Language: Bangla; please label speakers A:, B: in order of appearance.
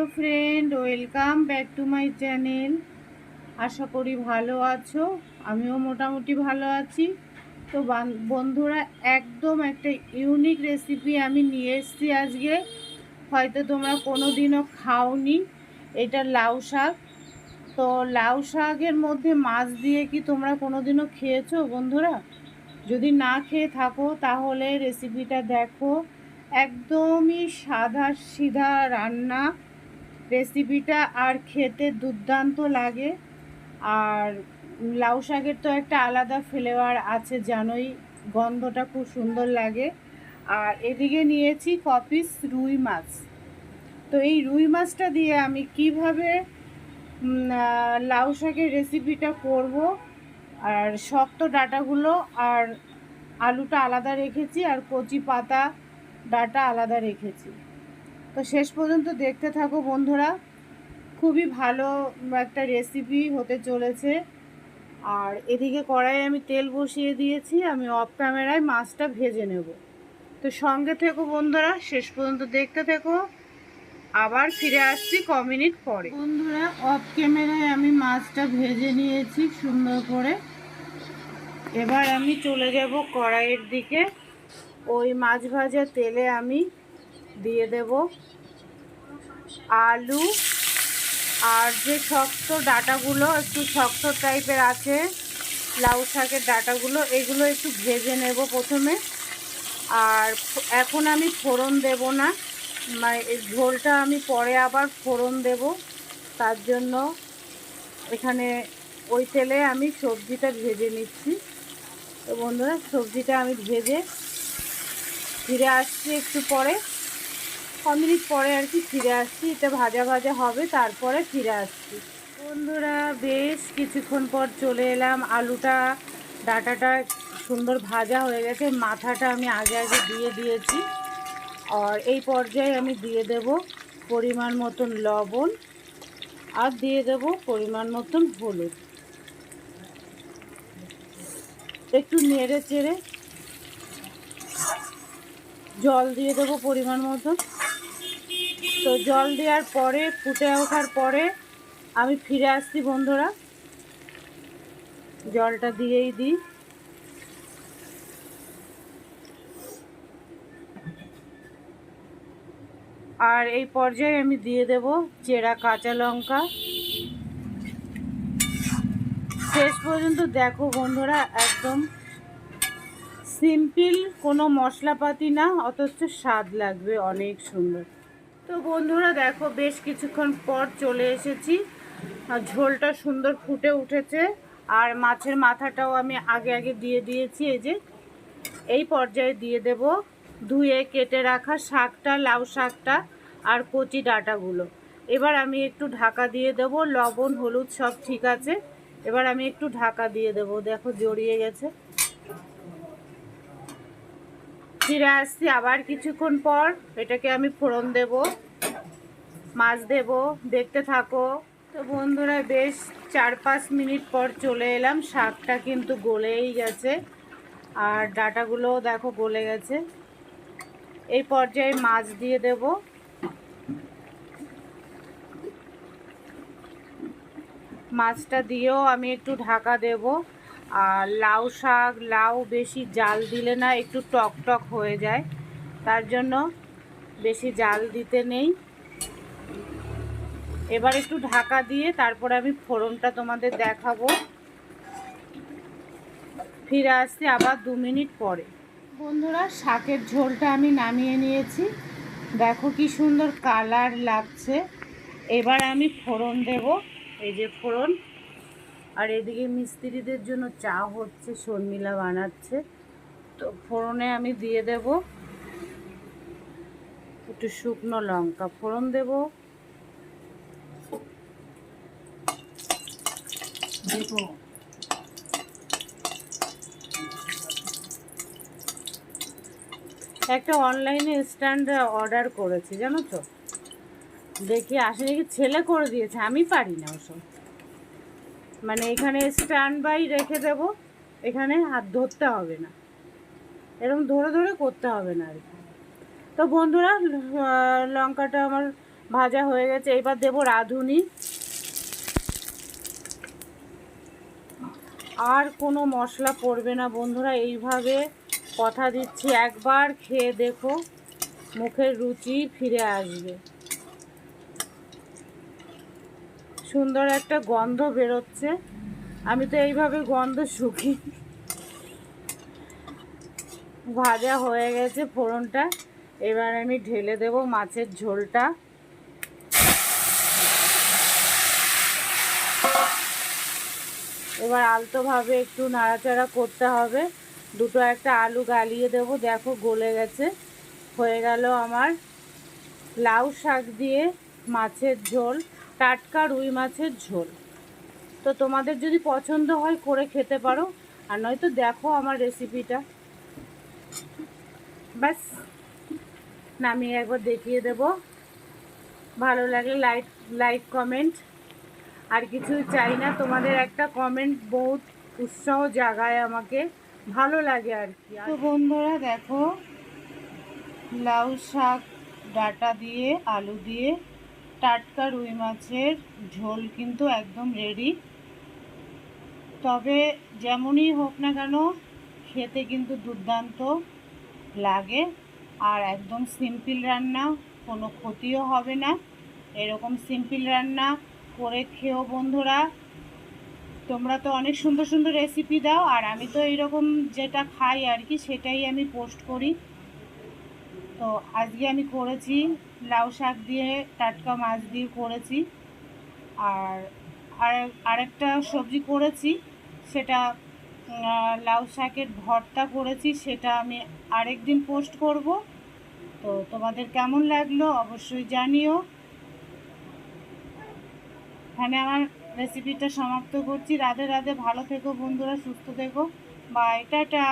A: Hello friend welcome back to my channel আশা করি ভালো আছো, আমিও মোটামুটি ভালো আছি। তো বান- বন্ধুরা, একদম একটা ইউনিক রেসিপি আমি নিয়ে এসেছি আজকে। হয়তো তোমরা কোনো দিনও খাওনি, এটা লাউ শাক। তো লাউ শাকের মধ্যে মাছ দিয়ে কি তোমরা কোনো দিনও খেয়েছো বন্ধুরা? যদি না খেয়ে থাকো, তাহলে রেসিপিটা দেখো। একদমই সাদা সিধা রান্না। রেসিপিটা আর খেতে দুর্দান্ত লাগে। আর লাউ শাকের তো একটা আলাদা ফ্লেভার আছে জানোই, গন্ধটা খুব সুন্দর লাগে। আর এদিকে নিয়েছি কপিস রুই মাছ। তো এই রুই মাছটা দিয়ে আমি কীভাবে লাউ শাকের রেসিপিটা করব, আর শক্ত ডাটাগুলো আর আলুটা আলাদা রেখেছি আর কচি পাতা ডাটা আলাদা রেখেছি। তো শেষ পর্যন্ত দেখতে থাকো বন্ধুরা। খুবই ভালো একটা রেসিপি হতে চলেছে। আর এদিকে কড়াইয়ে আমি তেল বসিয়ে দিয়েছি, আমি অফ ক্যামেরায় মাছটা ভেজে নেব। তো সঙ্গে থেকো বন্ধুরা, শেষ পর্যন্ত দেখতে থেকো। আবার ফিরে আসছি ক মিনিট পরে। বন্ধুরা অফ ক্যামেরায় আমি মাছটা ভেজে নিয়েছি সুন্দর করে। এবার আমি চলে যাব কড়াইয়ের দিকে। ওই মাছ ভাজা তেলে আমি দিয়ে দেব। আলু আর যে শক্ত ডাটাগুলো একটু শক্ত টাইপের আছে, লাউ শাকের ডাটাগুলো, এগুলো একটু ভেজে নেব প্রথমে। আর এখন আমি ফোড়ন দেব না মানে ঝোলটা আমি পরে আবার ফোড়ন দেব। তার জন্য এখানে ওই তেলে আমি সবজিটা ভেজে নিচ্ছি। তো বন্ধুরা, সবজিটা আমি ভেজে ফিরে আসছি একটু পরে। ছ মিনিট পরে আর কি ফিরে আসছি, এটা ভাজা ভাজা হবে, তারপরে ফিরে আসছি। বন্ধুরা, বেশ কিছুক্ষণ পর চলে এলাম, আলুটা, ডাটাটা সুন্দর ভাজা হয়ে গেছে, মাথাটা আমি আগে আগে দিয়ে দিয়েছি। আর এই পর্যায়ে আমি দিয়ে দেব পরিমাণ মতন লবণ, আর দিয়ে দেব পরিমাণ মতন হলুদ। একটু নেড়ে চেড়ে জল দিয়ে দেবো পরিমাণ মতন। তো জল দেওয়ার পরে, ফুটে ওঠার পরে আমি ফিরে আসছি বন্ধুরা। জলটা দিয়েই দিই। আর এই পর্যায়ে আমি দিয়ে দেব চেরা কাঁচা লঙ্কা। শেষ পর্যন্ত দেখো বন্ধুরা, একদম সিম্পল, কোনো মশলাপাতি না, অথচ স্বাদ লাগবে অনেক সুন্দর। তো বন্ধুরা দেখো, বেশ কিছুক্ষণ পর চলে এসেছি। ঝোলটা সুন্দর ফুটে উঠেছে। আর মাছের মাথাটাও আমি আগে আগে দিয়ে দিয়েছি, এই যে এই পর্যায়ে দিয়ে দেব। ধুয়ে কেটে রাখা শাকটা, লাউ শাকটা আর কচি ডাঁটাগুলো। এবার আমি একটু ঢাকা দিয়ে দেব। লবণ, হলুদ সব ঠিক আছে। এবার আমি একটু ঢাকা দিয়ে দেব। দেখো, জড়িয়ে গেছে। ফিরে আসছি আবার কিছুক্ষণ পর। এটাকে আমি ফোড়ন দেব, মাছ দেব, দেখতে থাকো। তো বন্ধুরা, বেশ চার পাঁচ মিনিট পর চলে এলাম। শাকটা কিন্তু গলেই গেছে। আর ডাটাগুলোও দেখো গলে গেছে। এই পর্যায়ে মাছ দিয়ে দেব। মাছটা দিয়েও আমি একটু ঢাকা দেব। আর লাউ শাক, লাউ বেশি জাল দিলে না একটু টক টক হয়ে যায়। তার জন্য বেশি জাল দিতে নেই। এবার একটু ঢাকা দিয়ে তারপর আমি ফোড়নটা তোমাদের দেখাবো। ফিরে আসছি আবার দু মিনিট পরে। বন্ধুরা, শাকের ঝোলটা আমি নামিয়ে নিয়েছি। দেখো কি সুন্দর কালার লাগছে। এবার আমি ফোড়ন দেব। এই যে ফোড়ন। আর এদিকে মিস্ত্রিদের জন্য চা হচ্ছে, শর্মিলা বানাচ্ছে। তো ফোড়নে আমি দিয়ে দেব একটু শুকনো লঙ্কা। ফোড়ন দেব। দেখো একটা অনলাইনে স্ট্যান্ড অর্ডার করেছি, জানো তো? দেখি, আসে নাকি ছেলে করে দিয়েছে, আমি পারি না ওসব। মানে এখানে স্ট্যান্ড বাই রেখে দেব। এখানে হাত ধরতে হবে না। এরকম ধরে ধরে করতে হবে না আর কি। তো বন্ধুরা লঙ্কাটা আমার ভাজা হয়ে গেছে। এবার দেব রাঁধুনি। আর কোনো মশলা পড়বে না বন্ধুরা, এইভাবে কথা দিচ্ছি। একবার খেয়ে দেখো, মুখের রুচি ফিরে আসবে। সুন্দর একটা গন্ধ বেরোচ্ছে। আমি তো এইভাবে গন্ধ শুকি। ভাজা হয়ে গেছে ফোড়নটা। এবার আমি ঢেলে দেব মাছের ঝোলটা। এবার আলতোভাবে একটু নাড়াচাড়া করতে হবে। দুটো একটা আলু গালিয়ে দেব। দেখো গলে গেছে। হয়ে গেল আমার লাউ শাক দিয়ে মাছের ঝোল। টাটকা রুই মাছের ঝোল। তো তোমাদের যদি পছন্দ হয় করে খেতে পারো, আর নয়তো দেখো আমার রেসিপিটা ব্যাস, নামিয়ে একবার দেখিয়ে দেব। ভালো লাগলে লাইক লাইক কমেন্ট আর কিছুই চাই না, তোমাদের একটা কমেন্ট বহুত উৎসাহ জাগায় আমাকে। ভালো লাগে আর কি। তো বন্ধুরা, দেখো, লাউ শাক ডাটা দিয়ে, আলু দিয়ে টাটকা রুই মাছের ঝোল কিন্তু একদম রেডি তবে যেমনই হোক না কেন, খেতে কিন্তু দুর্দান্ত লাগে আর একদম সিম্পল রান্না, কোনো ক্ষতিও হবে না। এরকম সিম্পল রান্না করে খেও বন্ধুরা। তোমরা তো অনেক সুন্দর সুন্দর রেসিপি দাও আর আমি তো এইরকম যেটা খাই আর কি, সেটাই আমি পোস্ট করি। তো আজকে আমি করেছি, লাউ শাক দিয়ে, টাটকা মাছ দিয়ে করেছি। আর আর আরেকটা সবজি করেছি, সেটা লাউ শাকের ভর্তা করেছি, সেটা আমি আরেক দিন পোস্ট করব। তো তোমাদের কেমন লাগল অবশ্যই জানিও। এখানে আমার রেসিপিটা সমাপ্ত করছি। রাধে রাধে, ভালো থেকো বন্ধুরা, সুস্থ থেকো। Bye, tata!